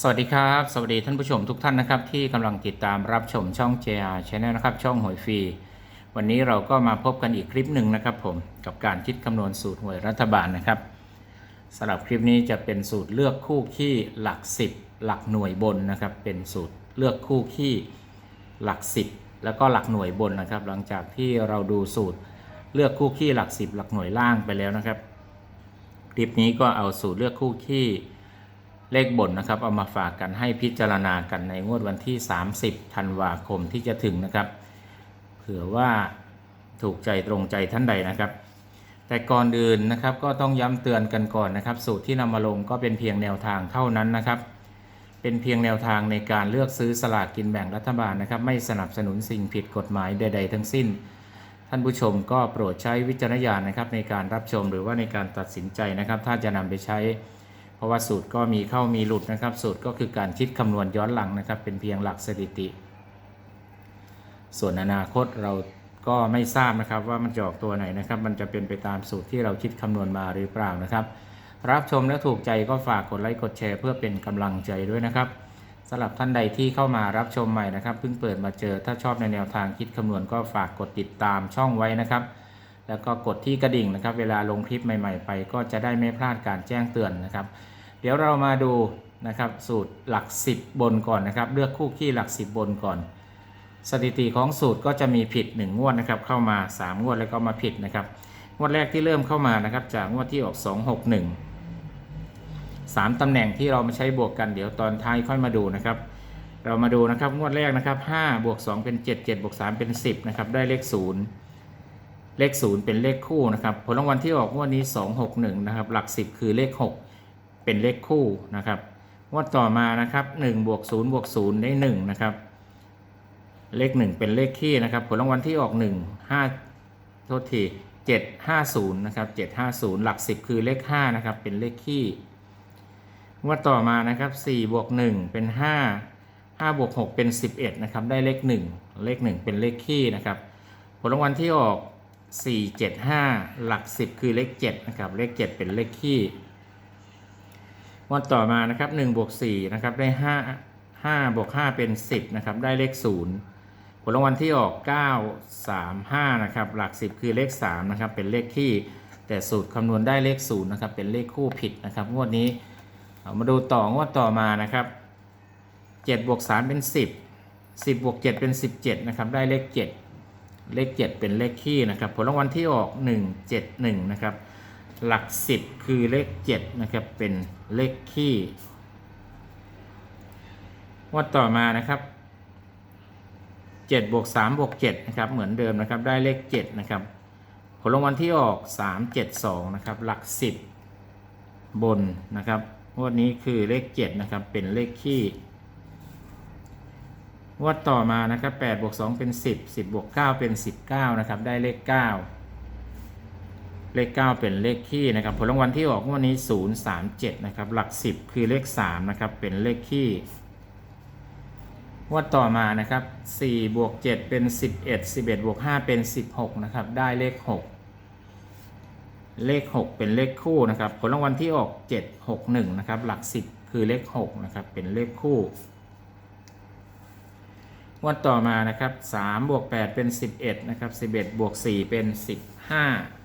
สวัสดีครับ สวัสดีท่านผู้ชมทุกท่านนะครับ ที่กำลังติดตามรับชมช่อง JR Channel นะครับ ช่องหวยฟรี วันนี้เราก็มาพบกันอีกคลิปหนึ่งนะครับผมกับการคิดคำนวณสูตรหวยรัฐบาลนะครับสำหรับคลิปนี้จะเป็นสูตรเลือกคู่ขี้หลัก 10 หลักหน่วยบนนะครับ เป็นสูตรเลือกคู่ขี้หลัก 10 แล้วก็หลักหน่วยบนนะครับ หลังจากที่เราดูสูตรเลือกคู่ขี้หลัก 10 หลักหน่วยล่างไปแล้วนะครับ คลิปนี้ก็เอาสูตรเลือกคู่ขี้ เลขบนนะครับเอามาฝากกันให้พิจารณากันในงวดวันที่ 30ธันวาคมที่จะถึงนะครับ เผื่อว่าถูกใจตรงใจท่านใดนะครับ แต่ก่อนอื่นนะครับก็ต้องย้ำเตือนกันก่อนนะครับ สูตรที่นำมาลงก็เป็นเพียงแนวทางเท่านั้นนะครับ เป็นเพียงแนวทางในการเลือกซื้อสลากกินแบ่งรัฐบาลนะครับ ไม่สนับสนุนสิ่งผิดกฎหมายใด ๆ ทั้งสิ้น ท่านผู้ชมก็โปรดใช้วิจารณญาณนะครับในการรับชมหรือว่าในการตัดสินใจนะครับ ถ้าจะนำไปใช้ ราะว่าสูตรก็มีเข้ามีหลุดนะครับ สูตรก็คือการคิดคำนวณย้อนหลังนะครับ เป็นเพียงหลักสถิติ ส่วนอนาคตเราก็ไม่ทราบนะครับว่ามันจะออกตัวไหนนะครับ มันจะเป็นไปตามสูตรที่เราคิดคำนวณมาหรือเปล่านะครับ รับชมและถูกใจก็ฝากกดไลค์กดแชร์เพื่อเป็นกำลังใจด้วยนะครับสำหรับท่านใดที่เข้ามารับชมใหม่นะครับเพิ่งเปิดมาเจอถ้าชอบในแนวทางคิดคำนวณก็ฝากกดติดตามช่องไว้นะครับ แล้วก็กดที่กระดิ่งนะครับ เวลาลงคลิปใหม่ ๆ ไปก็จะได้ไม่พลาดการแจ้งเตือนนะครับ เดี๋ยวเรามาดูนะครับสูตรหลัก 10 บนก่อนนะครับ เลือกคู่ขี้หลัก 10 บนก่อน สถิติของสูตรก็จะมีผิด 1 งวดนะครับ เข้ามา 3 งวดแล้วก็มาผิดนะครับ งวดแรกที่เริ่มเข้ามานะครับจากงวดที่ออก 261 3 ตำแหน่งที่เรามาใช้บวกกันเดี๋ยวตอนท้ายค่อยมาดูนะครับ เรามาดูนะครับงวดแรกนะครับ5บวก2เป็น 7 7บวก3เป็น 10นะครับได้เลข 0 เลข 0 เป็นเลขคู่นะครับผลรางวัลที่ออกงวดนี้ 261นะครับหลัก 10 คือเลข 6 เป็นเลขคู่นะครับงวดต่อมานะครับ1บวก0บวก0ได้1นะครับเลข 1 เป็นเลขคี่นะครับผลรางวัลที่ออก 1 5 โทษที 750นะครับ750 หลัก 10 คือเลข5นะครับเป็นเลขคี่งวดต่อมานะครับ4บวก1เป็น5 5บวก6เป็น 11นะครับได้เลข 1 เลข 1 เป็นเลขคี่นะครับผลรางวัลที่ออก 4 7 5 หลัก 10 คือเลข7นะครับเลข 7 เป็นเลขคี่ วันต่อมานะครับ1บวก4นะครับได้ 5 5บวก5เป็น 10นะครับได้เลข 0 ผลรางวัลที่ออก 9 3 5นะครับหลัก 10 คือเลข3นะครับเป็นเลขที่แต่สูตรคำนวณได้เลข 0นะครับเป็นเลขคู่ผิดนะครับงวดนี้ามาดูต่องวดต่อมานะครับ7บวก3เป็น 10 10บวก7เป็น 17นะครับได้เลข 7 เลข 7 เป็นเลขคี่นะครับผลรางวัลที่ออก 1 7 1นะครับ หลัก10คือเลข7นะครับเป็นเลขคี่วัดต่อมานะครับ7บวก3บวก7นะครับเหมือนเดิมนะครับได้เลข7นะครับผลรางวัลที่ออก3 7 2นะครับหลัก10บนนะครับงวดนี้คือเลข7นะครับเป็นเลขคี่งวดต่อมานะครับ8บวก2เป็น10 10บวก9เป็น19นะครับได้เลข9 เลข 9 เป็นเลขคี่นะครับผลรางวัลที่ออกวดนี้ 0 3 7 นะครับ หลัก 10 คือเลข 3 นะครับ เป็นเลขคี่งวดต่อมานะครับ4บวก7เป็น 11 11บวก5เป็น 16 นะครับ ได้เลข 6 เลข 6 เป็นเลขคู่นะครับ ผลรางวัลที่ออก 7 6 1 นะครับ หลัก 10 คือเลข 6 นะครับ เป็นเลขคู่งวดต่อมานะครับ3บวก8เป็น 11 นะครับ 11บวก4เป็น 15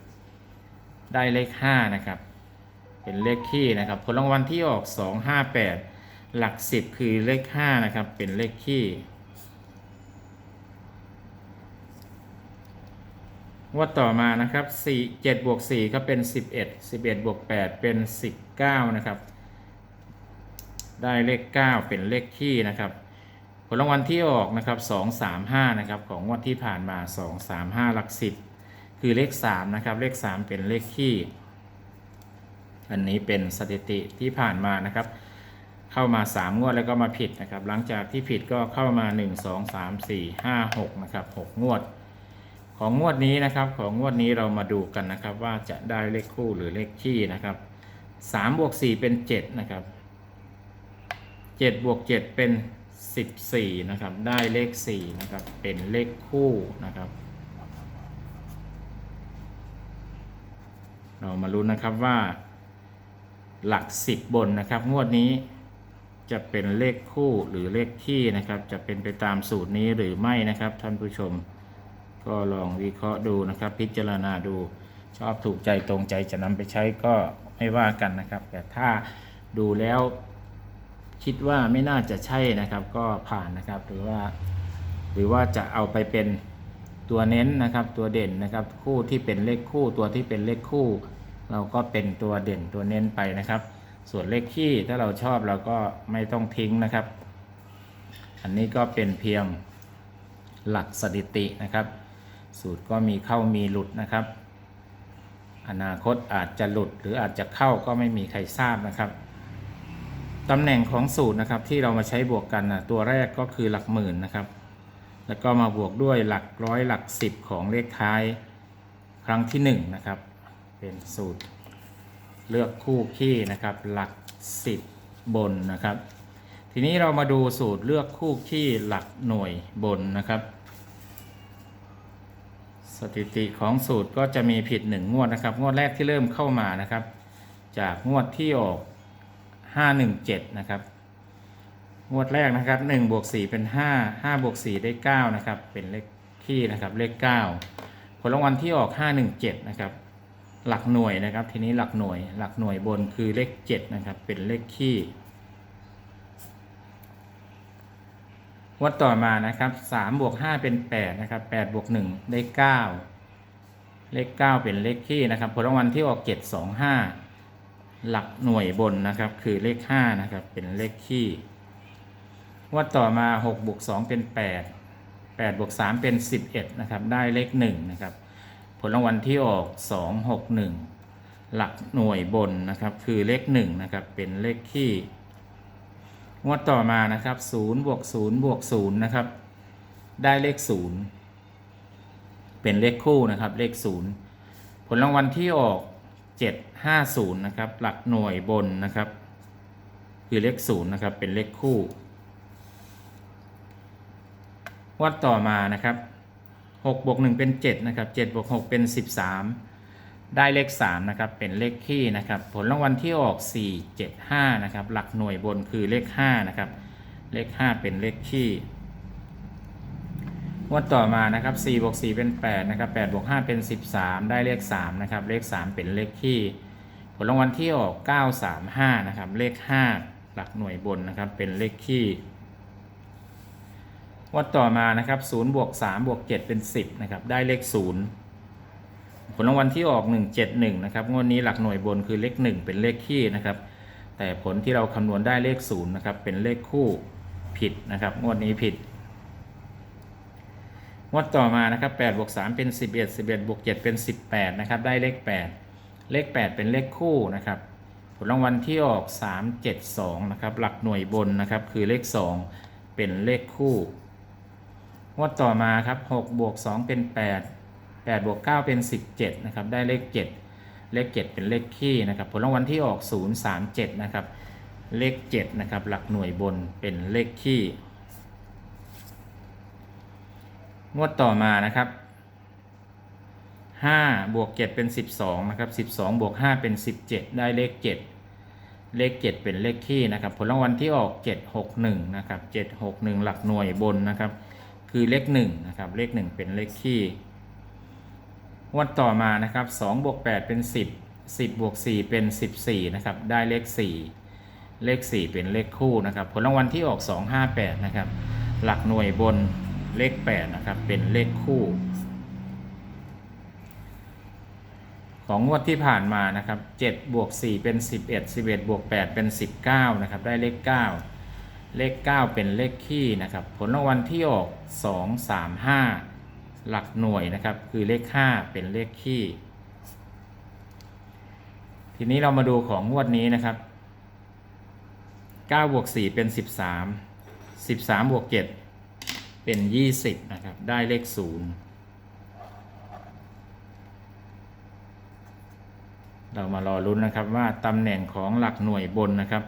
ได้เลข 5 นะครับ เป็นเลขคี่นะครับผลรางวัลที่ออก 258 หลัก 10 คือเลข 5 นะครับ เป็นเลขคี่งวดต่อมานะครับ4 7บวก4ก็เป็น 11 11บวก8เป็น 19 นะครับ ได้เลข 9 เป็นเลขคี่นะครับ ผลรางวัลที่ออกนะครับ 2 3 5 นะครับ ของงวดที่ผ่านมา 2 3 5 หลักสิบ คือเลข3นะครับเลข 3 เป็นเลขคี่อันนี้เป็นสถิติที่ผ่านมานะครับ เข้ามา 3 งวดแล้วก็มาผิดนะครับ หลังจากที่ผิดก็เข้ามา 1 2 3 4 5 6นะครับ6งวด ของงวดนี้นะครับของงวดนี้เรามาดูกันนะครับ ว่าจะได้เลขคู่หรือเลขคี่นะครับ3บวก4เป็น7นะครับ7บวก7เป็น 14นะครับได้เลข4นะครับเป็นเลขคู่นะครับ เรามาลุ้นนะครับว่าหลัก10บนนะครับ งวดนี้จะเป็นเลขคู่หรือเลขที่นะครับ จะเป็นไปตามสูตรนี้หรือไม่นะครับ ท่านผู้ชม ก็ลองวิเคราะห์ดูนะครับ พิจารณาดูชอบถูกใจตรงใจจะนำไปใช้ก็ไม่ว่ากันนะครับ แต่ถ้าดูแล้วคิดว่าไม่น่าจะใช่นะครับ ก็ผ่านนะครับหรือว่า หรือว่าจะเอาไปเป็นตัวเน้นนะครับ ตัวเด่นนะครับ คู่ที่เป็นเลขคู่ตัวที่เป็นเลขคู่ เราก็เป็นตัวเด่นตัวเน้นไปนะครับ ส่วนเลขคี่ถ้าเราชอบเราก็ไม่ต้องทิ้งนะครับ อันนี้ก็เป็นเพียงหลักสถิตินะครับ สูตรก็มีเข้ามีหลุดนะครับ อนาคตอาจจะหลุดหรืออาจจะเข้าก็ไม่มีใครทราบนะครับตำแหน่งของสูตรนะครับที่เรามาใช้บวกกันนะตัวแรกก็คือหลักหมื่นนะครับ แล้วก็มาบวกด้วยหลักร้อยหลักสิบของเลขท้ายครั้งที่หนึ่งนะครับ เป็นสูตร เลือกคู่ขี้นะครับ หลักสิบบนนะครับ ทีนี้เรามาดูสูตรเลือกคู่ขี้หลักหน่วยบนนะครับ สถิติของสูตรก็จะมีผิดหนึ่งงวดนะครับ งวดแรกที่เริ่มเข้ามานะครับ จากงวดที่ออก 517 นะครับงวดแรกนะครับ1บวก4เป็น 5 5บวก4ได้ 9 นะครับ เป็นเลขคี่นะครับ เลข 9 ผลรางวัลที่ออก 517 นะครับ หลักหน่วยนะครับ ทีนี้หลักหน่วย หลักหน่วยบนคือเลข7นะครับ เป็นเลขคี่วัดต่อมานะครับ3บวก5เป็น8นะครับ8บวก1ได้9เลข9เป็นเลขคี่นะครับ ผลรางวัลที่ออก7 2 5หลักหน่วยบนนะครับ คือเลข5นะครับ เป็นเลขคี่วัดต่อมา6บวก2เป็น8 8บวก3เป็น11นะครับ ได้เลข1นะครับ ผลรางวัลที่ออก 2 6 1 หลักหน่วยบนนะครับ คือเลข1นะครับ เป็นเลขคี่งวดต่อมานะครับ0บวก0บวก0นะครับ ได้เลข 0 เป็นเลขคู่นะครับ เลข 0 ผลรางวัลที่ออก 750 นะครับ หลักหน่วยบนนะครับ คือเลข 0 นะครับ เป็นเลขคู่วัดต่อมานะครับ 6บวก1เป็น7นะครับ7บวก6เป็น 13 ได้เลข3นะครับเป็นเลขคี่นะครับผลรางวัลที่ออก 4 7 5นะครับหลักหน่วยบนคือเลข5นะครับเลข 5 เป็นเลขคี่งวดต่อมานะครับ4บวก4เป็น8นะครับ8บวก5เป็น 13 ได้เลข3นะครับเลข 3 เป็นเลขคี่ผลรางวัลที่ออก 9 3 5นะครับเลข 5 หลักหน่วยบนนะครับเป็นเลขคี่ วัดต่อมานะครับ0บวก3บวก7เป็น 10นะครับได้เลข 0 ผลรางวัลที่ออก 171นะครับงวดนี้หลักหน่วยบนคือเลข 1 เป็นเลขคี่นะครับ แต่ผลที่เราคำนวณได้เลข0นะครับเป็นเลขคู่ผิดนะครับงวดนี้ผิดงวดต่อมานะครับ8บวก3เป็น 11 11บวก7เป็น 18นะครับได้เลข 8 เลข 8 เป็นเลขคู่นะครับผลรางวัลที่ออก 372นะครับหลักหน่วยบนนะครับคือเลข 2 เป็นเลขคู่ งวดต่อมาครับ6บวก2 เป็น 8 8บวก9เป็น 17นะครับได้เลข 7 เลข 7 เป็นเลขคี่นะครับผลรางวัลที่ออก 037นะครับเลข7นะครับหลักหน่วยบนเป็นเลขคี่งวดต่อมานะครับ5บวก7เป็น 12นะครับ12บวก5เป็น 17 ได้เลข 7 เลข 7 เป็นเลขคี่นะครับผลรางวัลที่ออก 761นะครับ761 หลักหน่วยบนนะครับ คือเลข1นะครับเลข 1 เป็นเลขคี่งวดต่อมานะครับ2บวก8เป็น 10 10บวก4เป็น 14นะครับได้เลข 4 เลข 4 เป็นเลขคู่นะครับผลรางวัลที่ออก 258นะครับหลักหน่วยบนเลข8นะครับเป็นเลขคู่ ของงวดที่ผ่านมานะครับ7บวก4เป็น 11 11บวก8เป็น 19นะครับได้เลข 9 เลข 9 เป็นเลขคี่นะครับ ผลรางวัลที่ออก 2 3 5 หลักหน่วยนะครับ คือเลข 5 เป็นเลขคี่ ทีนี้เรามาดูของงวดนี้นะครับ9บวก4เป็น 13 13บวก7เป็น 20นะครับ ได้เลข 0 เรามารอรุ้นนะครับว่าตำแหน่งของหลักหน่วยบนนะครับ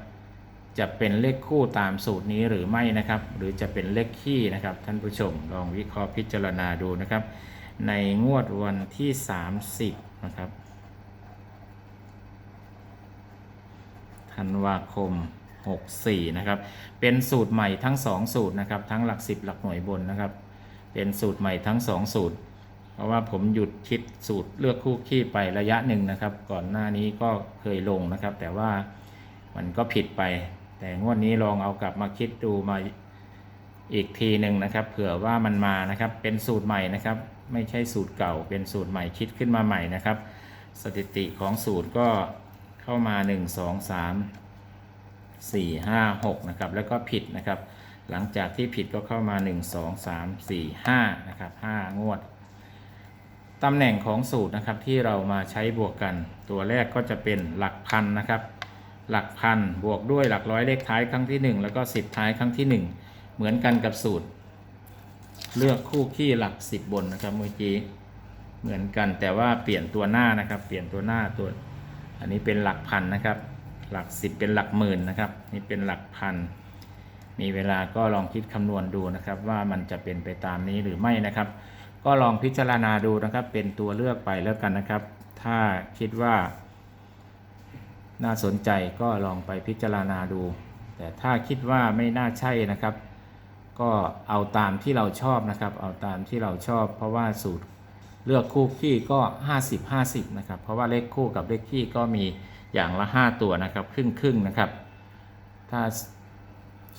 จะเป็นเลขคู่ตามสูตรนี้หรือไม่นะครับ หรือจะเป็นเลขคี่นะครับ ท่านผู้ชมลองวิเคราะห์พิจารณาดูนะครับ ในงวดวันที่ 30 นะครับธันวาคม 64 นะครับ เป็นสูตรใหม่ทั้ง 2 สูตรนะครับ ทั้งหลัก 10 หลักหน่วยบนนะครับ เป็นสูตรใหม่ทั้ง 2 สูตร เพราะว่าผมหยุดคิดสูตรเลือกคู่ขี้ไประยะหนึ่งนะครับ ก่อนหน้านี้ก็เคยลงนะครับ แต่ว่ามันก็ผิดไป แต่งวดนี้ลองเอากลับมาคิดดูมาอีกทีหนึ่งนะครับ เผื่อว่ามันมานะครับเป็นสูตรใหม่นะครับ ไม่ใช่สูตรเก่า เป็นสูตรใหม่คิดขึ้นมาใหม่นะครับ สถิติของสูตรก็เข้ามา 1 2 3 4 5 6นะครับแล้วก็ผิดนะครับ หลังจากที่ผิดก็เข้ามา 1 2 3 4 5นะครับ5งวดตำแหน่งของสูตรนะครับที่เรามาใช้บวกกัน ตัวแรกก็จะเป็นหลักพันนะครับ หลักพันบวกด้วยหลักร้อยเลขท้ายครั้งที่ 1 แล้วก็ 10 ท้ายครั้งที่ 1 เหมือนกันกับสูตร เลือกคู่ขี้หลัก 10 บนนะครับเมื่อกี้เหมือนกันแต่ว่าเปลี่ยนตัวหน้านะครับ เปลี่ยนตัวหน้าตัว อันนี้เป็นหลักพันนะครับ หลัก 10 เป็นหลักหมื่นนะครับ นี่เป็นหลักพันมีเวลาก็ลองคิดคำนวณดูนะครับ ว่ามันจะเป็นไปตามนี้หรือไม่นะครับ ก็ลองพิจารณาดูนะครับ เป็นตัวเลือกไปแล้วกันนะครับ ถ้าคิดว่า น่าสนใจก็ลองไปพิจารณาดู แต่ถ้าคิดว่าไม่น่าใช่นะครับ ก็เอาตามที่เราชอบนะครับ เอาตามที่เราชอบ เพราะว่าสูตรเลือกคู่ขี้ก็ 50 50นะครับเพราะว่าเลขคู่กับเลขขี้ก็มีอย่างละ 5 ตัวนะครับครึ่งครึ่งนะครับ ถ้า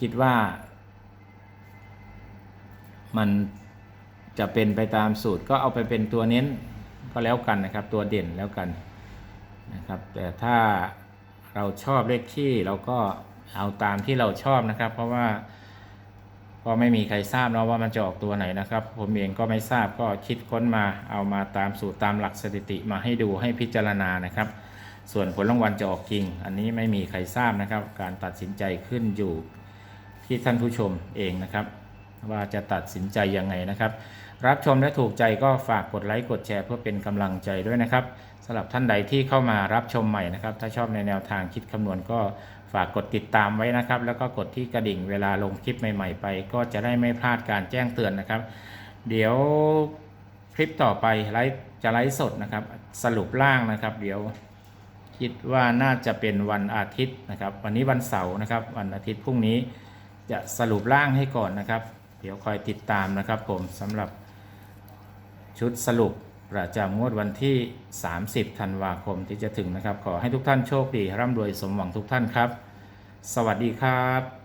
คิดว่า มันจะเป็นไปตามสูตรก็เอาไปเป็นตัวเน้นก็แล้วกันนะครับ ตัวเด่นแล้วกันนะครับ แต่ถ้า เราชอบเลขที่เราก็เอาตามที่เราชอบนะครับ เพราะว่าก็ไม่มีใครทราบเนาะว่ามันจะออกตัวไหนนะครับ ผมเองก็ไม่ทราบก็คิดค้นมาเอามาตามสูตรตามหลักสถิติมาให้ดูให้พิจารณานะครับ ส่วนผลรางวัลจะออกจริง อันนี้ไม่มีใครทราบนะครับ การตัดสินใจขึ้นอยู่ที่ท่านผู้ชมเองนะครับ ว่าจะตัดสินใจยังไงนะครับ รับชมและถูกใจก็ฝากกดไลค์กดแชร์เพื่อเป็นกำลังใจด้วยนะครับสำหรับท่านใดที่เข้ามารับชมใหม่นะครับ ถ้าชอบในแนวทางคิดคำนวณก็ฝากกดติดตามไว้นะครับ แล้วก็กดที่กระดิ่งเวลาลงคลิปใหม่ ๆ ไป ก็จะได้ไม่พลาดการแจ้งเตือนนะครับ เดี๋ยวคลิปต่อไปไลฟ์จะไลฟ์สดนะครับ สรุปล่างนะครับ เดี๋ยวคิดว่าน่าจะเป็นวันอาทิตย์นะครับ วันนี้วันเสาร์นะครับ วันอาทิตย์พรุ่งนี้จะสรุปร่างให้ก่อนนะครับ เดี๋ยวคอยติดตามนะครับผมสำหรับ ชุดสรุปประจำงวดวันที่ 30 ธันวาคมที่จะถึงนะครับ ขอให้ทุกท่านโชคดี ร่ำรวยสมหวังทุกท่านครับ สวัสดีครับ